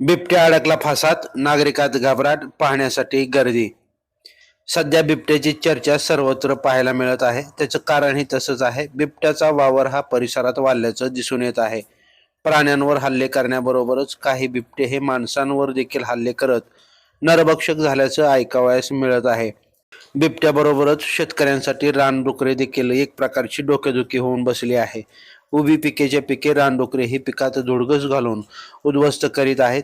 बिबट्या अडकला फासात नागरिकात घबराट पाहण्यासाठी गर्दी. सध्या बिबट्याची चर्चा सर्वत्र पाहायला मिळत आहे. त्याचं कारणही तसंच आहे. बिबट्याचा वावर हा परिसरात वाढल्याचं दिसून येत आहे. प्राण्यांवर हल्ले करण्याबरोबरच काही बिबटे हे माणसांवर देखील हल्ले करत नरभक्षक झाल्याचं ऐकावयास मिळत आहे. बिबट्याबरोबरच शेतकऱ्यांसाठी रानडुकरे देखील एक प्रकारची डोकेदुखी होऊन बसली आहे. उभी पिकेचे पिके रानडुकरे ही पिकात धुडगस घालून उद्ध्वस्त करीत आहेत.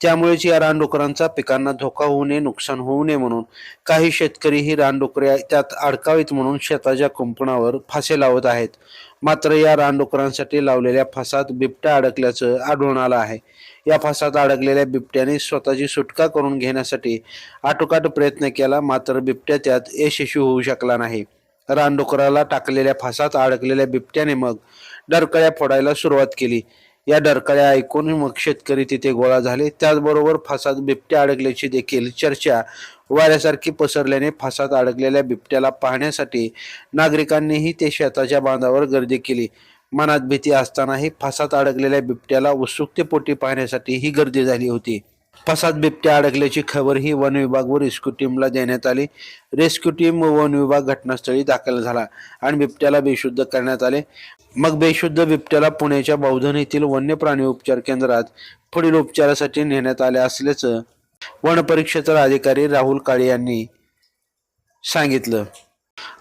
त्यामुळेच या रानडुकरांचा पिकांना धोका होऊ नये नुकसान होऊ नये म्हणून काही शेतकरी ही रानडुकरे त्यात अडकावीत म्हणून शेताच्या कुंपणावर फासे लावत आहेत. मात्र या रानडुकरांसाठी लावलेल्या फासात बिबट्या अडकल्याचं आढळून आलं आहे. या फासात अडकलेल्या बिबट्याने स्वतःची सुटका करून घेण्यासाठी आटोकाट प्रयत्न केला मात्र बिबट्या त्यात यशस्वी होऊ शकला नाही. रानडुकराला टाकलेल्या फासात अडकलेल्या बिबट्याने मग डरकळ्या फोडायला सुरुवात केली. या डरकळ्या ऐकून मग शेतकरी तिथे गोळा झाले. त्याचबरोबर फासात बिबट्या अडकल्याची देखील चर्चा वाऱ्यासारखी पसरल्याने फासात अडकलेल्या बिबट्याला पाहण्यासाठी नागरिकांनीही ते शेताच्या बांधावर गर्दी केली. मनात भीती असतानाही फासात अडकलेल्या बिबट्याला उत्सुकतेपोटी पाहण्यासाठी ही गर्दी झाली होती. फसाद बिबट्या अडकल्याची खबर ही वन विभाग व रेस्क्यू टीमला देण्यात आली. रेस्क्यू टीम व वन विभाग घटनास्थळी दाखल झाला आणि बिबट्याला बेशुद्ध करण्यात आले. मग बेशुद्ध बिबट्याला पुण्याच्या बौधन येथील वन्य प्राणी उपचार केंद्रात पुढील उपचारासाठी नेण्यात आले असल्याचं वन परिक्षेत्र अधिकारी राहुल काळे यांनी सांगितलं.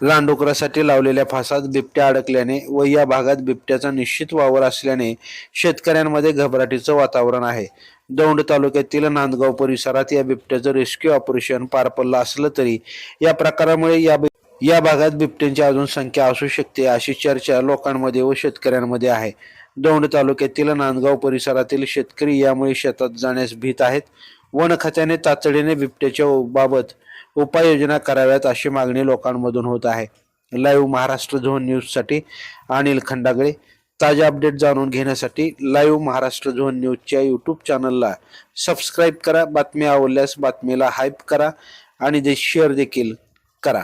लांडोकरासाठी लावलेल्या फासात बिबट्या अडकल्याने व या भागात बिबट्याचा निश्चित वावर असल्याने शेतकऱ्यांमध्ये घबराटीचं वातावरण आहे. दौंड तालुक्यातील नांदगाव परिसरात या बिबट्याचं रेस्क्यू ऑपरेशन पार पडलं असलं तरी या प्रकारामुळे या या भागात बिबट्यांची अजून संख्या असू शकते अशी चर्चा लोकांमध्ये व शेतकऱ्यांमध्ये आहे. दौंड तालुक्यातील नांदगाव परिसरातील शेतकरी यामुळे शेतात जाण्यास भीत आहेत. वन खात्याने तातडीने बिबट्याच्या बाबत उपाययोजना कराव्यात अशी मागणी लोकांमधून होत आहे. लाईव्ह महाराष्ट्र झोन न्यूजसाठी अनिल खंडागळे. ताज्या अपडेट जाणून घेण्यासाठी लाईव्ह महाराष्ट्र झोन न्यूजच्या यूट्यूब चॅनलला सबस्क्राईब करा. बातमी आवडल्यास बातमीला हाईप करा आणि ते शेअर देखील करा.